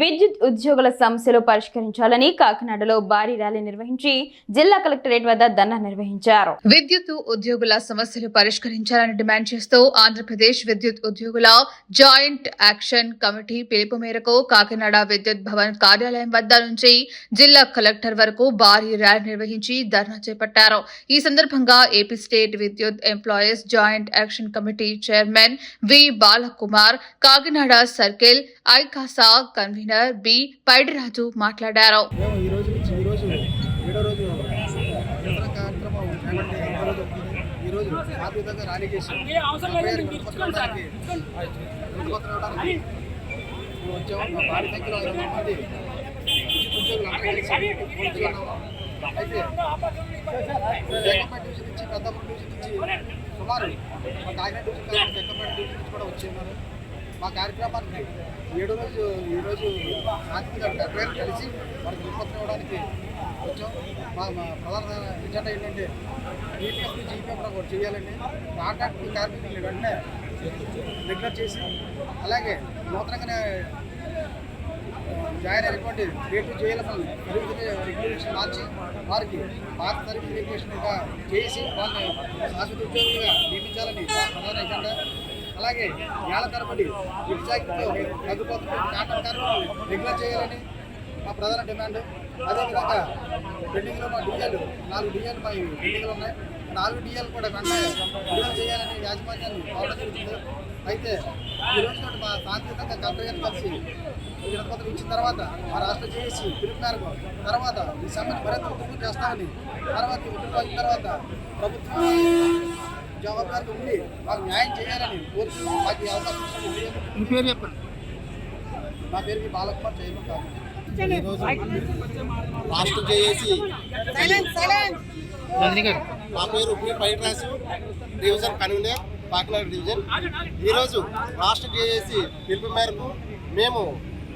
విద్యుత్ ఉద్యోగుల సమస్యలు పరిష్కరించాలని కాకినాడలో భారీ ర్యాలీ నిర్వహించి జిల్లా కలెక్టరేట్ వద్ద ధర్నా నిర్వహించారు. విద్యుత్ ఉద్యోగుల సమస్యలు పరిష్కరించాలని డిమాండ్ చేస్తూ ఆంధ్రప్రదేశ్ విద్యుత్ ఉద్యోగుల జాయింట్ యాక్షన్ కమిటీ పిలుపు మేరకు కాకినాడ విద్యుత్ భవన్ కార్యాలయం వద్ద నుంచి జిల్లా కలెక్టర్ వరకు భారీ ర్యాలీ నిర్వహించి ధర్నా చేపట్టారు. ఈ సందర్భంగా ఏపీ స్టేట్ విద్యుత్ employees joint action committee chairman V Balakumar Kakinada circle ఐకాసా convener B Paidiraju మాట్లాడారు. చేసి మా భారీ సంఖ్యలో మంది. అయితే డివిజన్ నుంచి పెద్దపల్లి డివిజన్ నుంచి సుమారు మా కాకినాడ డివిజన్ డివిజన్ నుంచి కూడా వచ్చి ఉన్నారు మా కార్యక్రమానికి ఏడో రోజు ఈరోజు శాంతి గారు కలిసి వారికి విపత్రం ఇవ్వడానికి వచ్చాం. మా ప్రధాన ఎజెండా ఏంటంటే ఈపీఎఫ్ జీపీఎఫ్ కూడా ఒకటి చేయాలండి కాంట్రాక్ట్ కార్యక్రమం వెంటనే రెగ్యులర్ చేసి అలాగే నూతనంగానే జాయిన్ అయినటువంటి రేటు చేయాలని రెగ్యులేషన్ మార్చి వారికి పాత తరఫు రెగ్యులేషన్గా చేసి వాళ్ళని శాశ్వత ఉద్యోగులుగా నియమించాలని ప్రధాన ఎజెండా అలాగే ఏళ్ళ తరబడి విద్యార్థితో తగ్గిపోతున్న కాంట్రాక్ట్ కార్మికులు రెగ్యులర్ చేయాలని మా ప్రధాన డిమాండ్. అదేవిధంగా పెండింగ్లో మా డిఎల్ నాలుగు డిఎల్ మా పెండింగ్లో ఉన్నాయి. నాలుగు డిఎల్ కూడా వెంటనే విడుదల చేయాలని యాజమాన్యాన్ని కోరడం జరుగుతుంది. అయితే ఈ రోజు మా సాంకేతికంగా కలెక్టర్ గారిని కలిసి వినతిపత్రం ఇచ్చిన తర్వాత మా రాష్ట్ర చేసి పిలుపు మేరకు తర్వాత ఈ సమ్మెను మరింత ఉధృతం చేస్తామని తర్వాత ఈ అయిన తర్వాత ప్రభుత్వం జవాబుదారికి ఉండి మాకు న్యాయం చేయాలని కోరుతూ మాకు ఈ అవకాశం పేరు చెప్పండి. నా పేరు మీ బాలకుమార్ చైర్మన్ కాదు ఈరోజు రాష్ట్ర చేసి నందిని గారు. నా పేరు పి పైట్రాసు డివిజన్ కన్వీనర్ కాకినాడ డివిజన్. ఈరోజు రాష్ట్ర జేఏసీ పిలుపు మేరకు మేము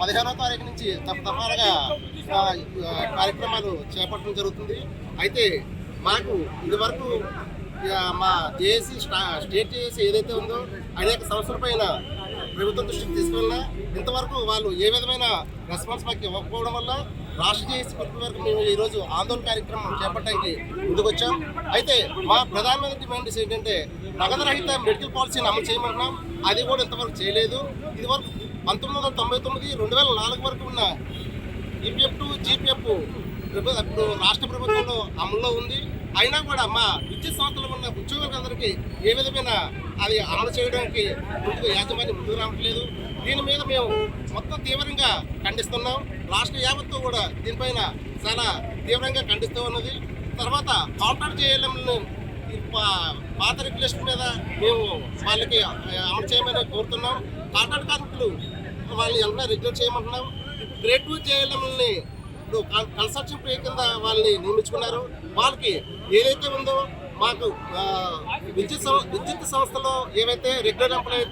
పదిహేనో తారీఖు నుంచి తప్పతపాలుగా కార్యక్రమాలు చేపట్టడం జరుగుతుంది. అయితే మాకు ఇదివరకు మా జేఏసీ స్టేట్ జేఏసీ ఏదైతే ఉందో అనేక సంవత్సరాల పైన ప్రభుత్వం దృష్టికి తీసుకెళ్ళినా ఇంతవరకు వాళ్ళు ఏ విధమైన రెస్పాన్స్ మాకు ఇవ్వకపోవడం వల్ల రాష్ట్ర జేఏసీ పిలుపు వరకు మేము ఈరోజు ఆందోళన కార్యక్రమం చేపట్టడానికి ముందుకు వచ్చాం అయితే మా ప్రధానమైన డిమాండ్స్ ఏంటంటే నగదు రహిత మెడికల్ పాలసీని అమలు చేయమంటున్నాం. అది కూడా ఇంతవరకు చేయలేదు. ఇది వరకు పంతొమ్మిది వందల తొంభై తొమ్మిది రెండు వేల నాలుగు వరకు ఉన్న ఈపీఎఫ్ టు జీపీఎఫ్ ప్రభు- ఇప్పుడు రాష్ట్ర ప్రభుత్వంలో అమల్లో ఉంది. అయినా కూడా మా విద్యుత్ సంస్థలో ఉన్న ఉద్యోగులందరికీ ఏ విధమైన అది అమలు చేయడానికి ముందుకు యాజమాన్యం ముందుకు రావట్లేదు. దీని మీద మేము మొత్తం తీవ్రంగా ఖండిస్తున్నాం. రాష్ట్ర యావత్తు కూడా దీనిపైన చాలా తీవ్రంగా ఖండిస్తూ ఉన్నది. తర్వాత కాంట్రాక్ట్ చేయడంలో పాత రిక్వెస్ట్ మీద మేము వాళ్ళకి అమలు చేయమని కోరుతున్నాం. కాంట్రాక్ట్ కార్మికులు వాళ్ళని ఎలా రెగ్యులేట్ చేయమంటున్నాం. గ్రేడ్ టూ చేయడంని ఇప్పుడు కన్స్ట్రక్షన్ పే కింద వాళ్ళని నియమించుకున్నారు. వాళ్ళకి ఏదైతే ఉందో మాకు విద్యుత్ సం- విద్యుత్ సంస్థలో ఏవైతే రెగ్యులర్ ఎంప్లాయీ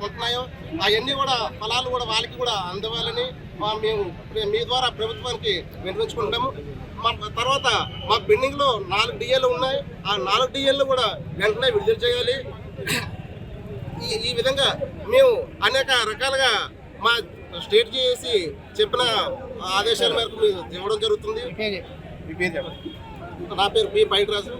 ఉంటున్నాయో అవన్నీ కూడా ఫలాలు కూడా వాళ్ళకి కూడా అందవాలని మా- మేము మీ ద్వారా ప్రభుత్వానికి వినిపించుకుంటాము మా తర్వాత మా పెండింగ్లో నాలుగు డిఏలు ఉన్నాయి. ఆ నాలుగు డిఏలు కూడా వెంటనే విడుదల చేయాలి. ఈ ఈ విధంగా మేము అనేక రకాలుగా మా స్టేట్ చేసి చెప్పిన ఆదేశాల మేరకు ఇవ్వడం జరుగుతుంది. పేరు నా పేరు పి పైటరాజు